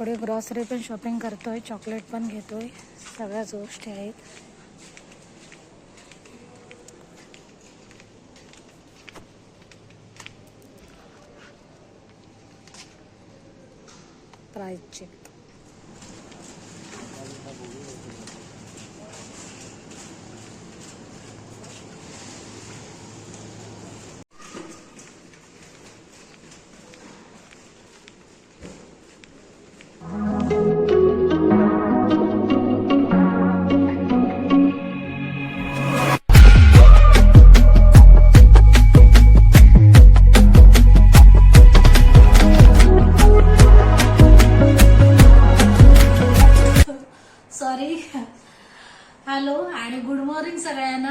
थोडी ग्रॉसरी पण शॉपिंग करतोय चॉकलेट पण घेतोय सगळ्याच गोष्टी आहेत. प्राईस चेक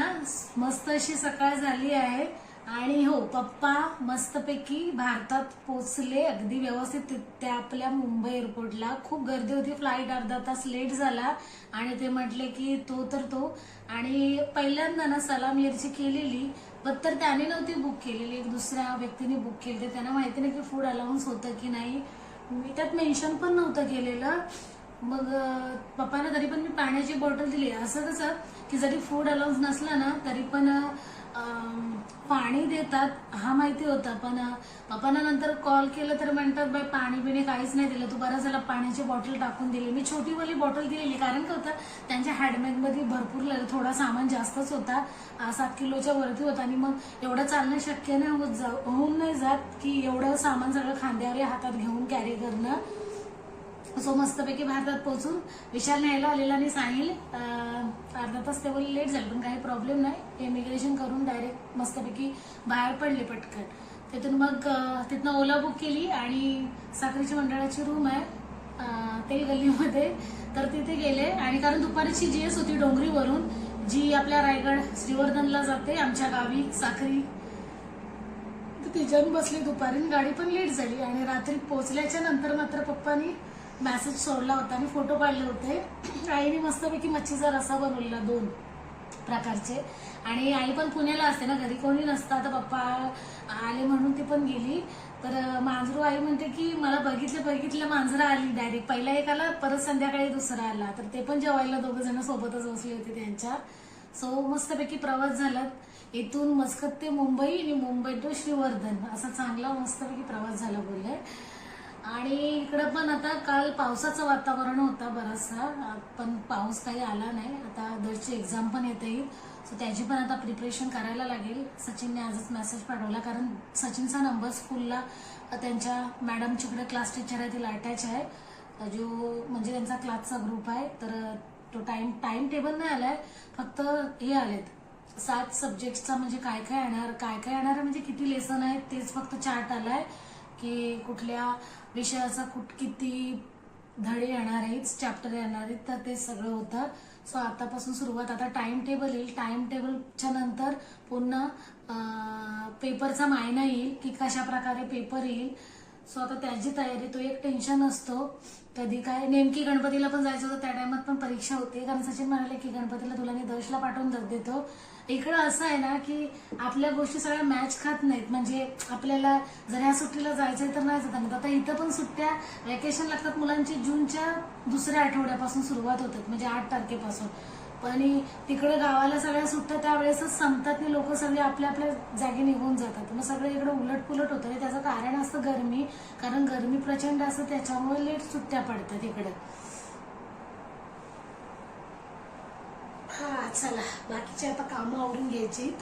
ना मस्त अशी सकाळ झाली आहे. आणि हो पप्पा मस्तपैकी भारतात पोचले अगदी व्यवस्थित ते- त्या आपल्या मुंबई एअरपोर्टला खूप गर्दी होती फ्लाईट अर्धा तास लेट झाला. आणि ते म्हटले की तो तर तो. आणि पहिल्यांदा ना सलाम एअरची केलेली पण तर त्याने नव्हती बुक केलेली. एक दुसऱ्या व्यक्तीने बुक केली. त्यांना माहिती नाही की फूड अलाउन्स होतं की नाही. मी त्यात मेन्शन पण नव्हतं केलेलं. मग अं, पप्पांना तरी पण मी पाण्याची बॉटल दिली. असं कसं की जरी फूड अलाउन्स नसला ना तरी पण पाणी देतात हा माहिती होता. पण अं, पप्पांना नंतर कॉल केलं तर म्हणतात बाई पाणी बिणी काहीच नाही दिलं. तू बरं झाला पाण्याची बॉटल टाकून दिली. मी छोटीवाली बॉटल दिलेली. कारण काय होतं त्यांच्या हँडबॅगमध्ये भरपूर थोडा सामान जास्तच होता. सात किलोच्या वरती होता. आणि मग एवढं चालणं शक्य नाही होत. जा होऊन नाही जात की एवढं सामान सगळं खांद्यावर हातात घेऊन कॅरी करणं. सो मस्तपैकी भारतात पोहोचून विशाल न्यायला आलेला आणि सांगेल अर्धा तास तेव्हा लेट झालं पण काही प्रॉब्लेम नाही. इमिग्रेशन करून डायरेक्ट मस्तपैकी बाहेर पडले पटकन. तिथून मग तिथनं ओला बुक केली आणि साखरेची मंडळाची रूम आहे ते तेल गल्लीमध्ये. तर तिथे गेले आणि कारण दुपारची जी एस होती डोंगरीवरून जी आपल्या रायगड श्रीवर्धनला जाते आमच्या गावी साखरी. तिच्यान बसली दुपारी आणि गाडी पण लेट झाली आणि रात्री पोहोचल्याच्या नंतर मात्र पप्पानी मेसेज सोडला होता आणि फोटो काढले होते. आईने मस्तपैकी मच्छीचा रसा बनवलेला दोन प्रकारचे. आणि आई पण पुण्याला असते ना घरी. कोणी नसतं. आता पप्पा आले म्हणून ती पण गेली. तर मांजरू आई म्हणते की मला बघितलं बघितलं मांजरं आली डायरेक्ट पहिला एक आला परत संध्याकाळी दुसरा आला. तर ते पण जेवायला दोघं जण सोबतच बसले होते त्यांच्या. सो मस्तपैकी प्रवास झाला. इथून मस्कत ते मुंबई आणि मुंबई टू श्रीवर्धन. असा चांगला मस्तपैकी प्रवास झाला बोलले. आणि इकडं पण आता काल पावसाचं वातावरण होता बराचसा. पण पाऊस काही आला नाही. आता दरची एक्झाम पण येते येईल सो त्याची पण आता प्रिपरेशन करायला लागेल. सचिनने आजच मेसेज पाठवला. कारण सचिनचा नंबर स्कूलला त्यांच्या मॅडमच्याकडे क्लास टीचर आहे तिला अटॅच आहे. जो म्हणजे त्यांचा क्लासचा ग्रुप आहे. तर तो टाइम टाइम टेबल नाही आलाय. फक्त हे आलेत. सात सब्जेक्टचा म्हणजे काय काय येणार काय काय येणार म्हणजे किती लेसन आहेत तेच फक्त चार्ट आलाय. की कुठल्या विषयाचा कुठ किती धडे येणार आहेत चॅप्टर येणार आहेत तर ते सगळं होतं. सो आतापासून सुरुवात आता टाइम टेबल येईल. टाइम टेबलच्या नंतर पुन्हा पेपरचा मायना येईल की कशा प्रकारे पेपर येईल. सो आता त्याची तयारी तो एक टेन्शन असतो. कधी काय नेमकी गणपतीला पण जायचं होतं त्या टायमात पण परीक्षा होते. कारण सचिन म्हणाले की गणपतीला तुला मी दशला पाठवून देतो. इकडं असं आहे ना की आपल्या गोष्टी सगळ्या मॅच खात नाहीत. म्हणजे आपल्याला जर ह्या सुट्टीला जायचंय तर नाही जात. आता इथं पण सुट्ट्या व्हॅकेशन लागतात मुलांची. जूनच्या दुसऱ्या आठवड्यापासून सुरुवात होतात. म्हणजे आठ तारखेपासून. आणि तिकडे गावाला सगळ्या सुट्ट्या त्यावेळेसच संपतात लोक सगळे आपल्या आपल्या जागी निघून जातात. मग सगळं इकडे उलट पुलट होतं. आणि त्याचं कारण असतं गरमी. कारण गरमी प्रचंड असतं त्याच्यामुळे लेट सुट्ट्या पडतात इकडे. हा चला. बाकीचे आता कामं आवरून घ्यायची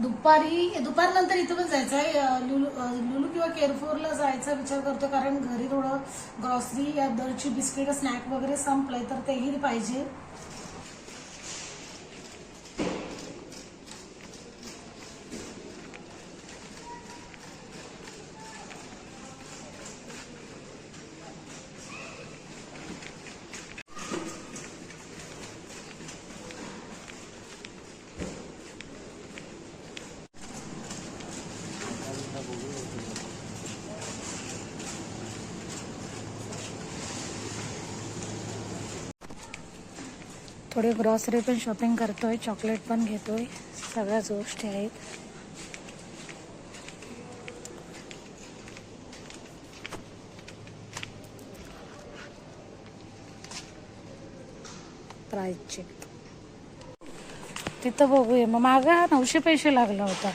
दुपारी दुपारनंतर इथं पण जायचं आहे. लुलू लुलू किंवा केअरफोरला जायचा विचार करतो. कारण घरी थोडं ग्रॉसरी या दरची बिस्किट स्नॅक वगैरे संपलंय तर तेही पाहिजे. थोडी ग्रॉसरी पण शॉपिंग करतोय चॉकलेट पण घेतोय सगळ्याच गोष्टी आहेत. प्राईज चेक तिथं बघूया. मग मागं नऊशे पैसे लागला होता.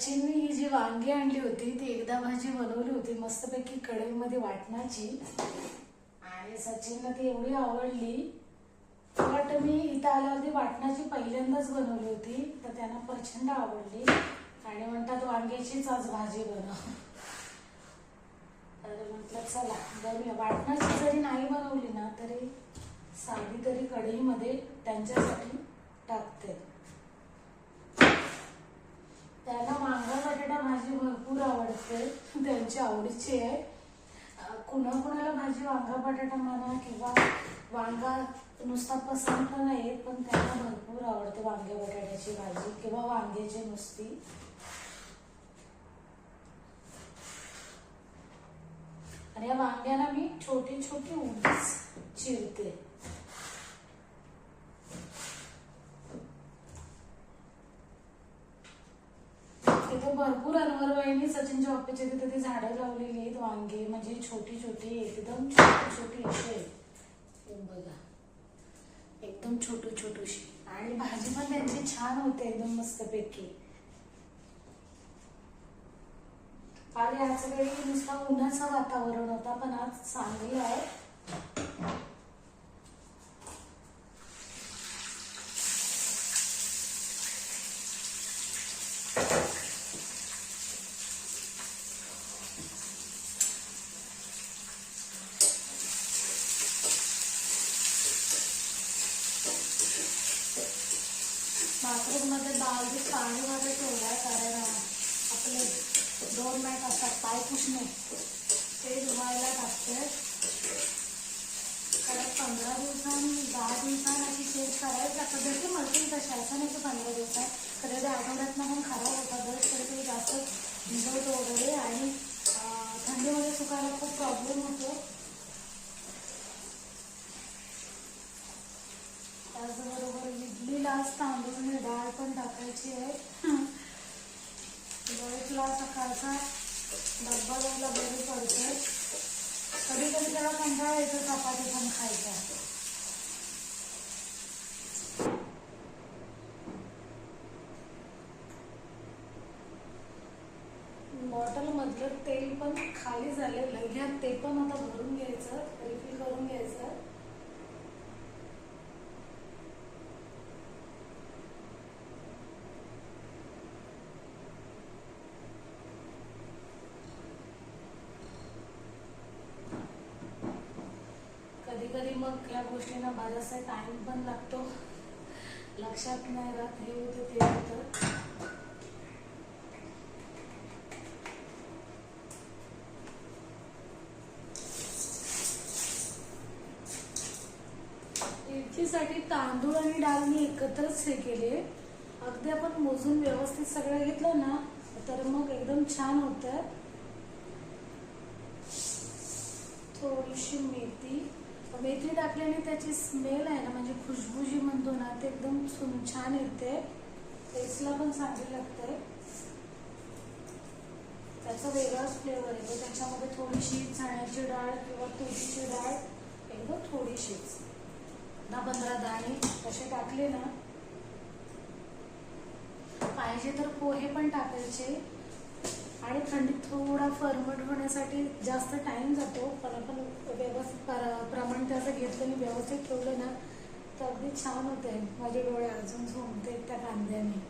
सचिनने ही जी वांगी आणली होती ती एकदा भाजी बनवली होती मस्तपैकी कढईमध्ये वाटणाची. आणि सचिनला ती एवढी आवडली. बट मी इथं आल्यावरती वाटणाची पहिल्यांदाच बनवली होती तर त्यांना प्रचंड आवडली. आणि म्हणतात वांग्याचीच आज भाजी बनव. तर म्हटलं चला बघूया वाटणाची जरी नाही बनवली ना तरी साधी तरी कढईमध्ये त्यांच्यासाठी टाकते. त्यांना वांगा बटाटा भाजी भरपूर आवडते. त्यांची आवडीची आहे. कुणाकुणाला भाजी वांगा बटाटा म्हणा किंवा वांगा नुसता पसंत नाही पण त्यांना भरपूर आवडते वांग्या बटाट्याची भाजी किंवा वांग्याची नुसती. आणि या वांग्याला मी छोटी छोटी उंच चिरते तिथे भरपूर अनवरबाईंनी सचिनच्या ऑफिसच्या तिथे ती झाडं लावलेली आहेत वांगे म्हणजे छोटी छोटी एकदम छोटी छोटी अशी आहेत. बघा. एकदम छोटू छोटूशी. आणि भाजी पण त्यांची छान होते एकदम मस्तपैकी. आणि आज वेळी नुसता उन्हाचं वातावरण होता पण आज चांगलं आहे. बाथरूममध्ये बालदी पाणीमध्ये ठेवलाय कारण आपले दोन मॅट असतात पाय पुसणे ते धुवायला टाकते कारण पंधरा दिवसांनी दहा दिवसांनी चेंज चेक करायचं आता जसे मशीन तसे असं नाही की पंधरा दिवसात कधी आठवड्यातनं पण खराब होतात दर तरी ते जास्त भिजवतो वगैरे आणि थंडीमध्ये सुकायला खूप प्रॉब्लेम होतो. आज तांदूळ डाळ पण टाकायची आहे. डोळेतला सकाळचा डब्बा द्यायला बरी पडते. कधी कधी त्याला कंटाळा येतो चपाती पण खायचा. बॉटल मधलं तेल पण खाली झालेलं. घ्या ते पण आता भरून घ्यायचं रिफिल करून घ्यायचं कधी मग या गोष्टींना बराचसा टाइम पण लागतो. लक्षात नाही राहत हे होतं ते होतं. साठी तांदूळ आणि डाळ मी एकत्रच हे केले. अगदी आपण मोजून व्यवस्थित सगळं घेतलं ना तर मग एकदम छान होतं. थोडीशी मेथी. मेथी टाकल्याने त्याची स्मेल आहे ना म्हणजे खुशबू जी म्हणतो ना ते एकदम छान येते. टेस्टला पण चांगली लागते. त्याचा वेगळाच फ्लेवर येतो त्याच्यामध्ये थोडीशी चण्याची डाळ किंवा तुरीची डाळ एकदम थोडीशीच. दहा पंधरा दाणे तसे टाकले ना. पाहिजे तर पोहे पण टाकायचे. आणि थंडीत थोडा फरमट होण्यासाठी जास्त टाइम जातो. पण आपण व्यवस्थित प्रमाण त्याचं घेतलं आणि व्यवस्थित ठेवलं ना तर अगदी छान होते माझे डोळे अजून झोमते त्या कांद्याने.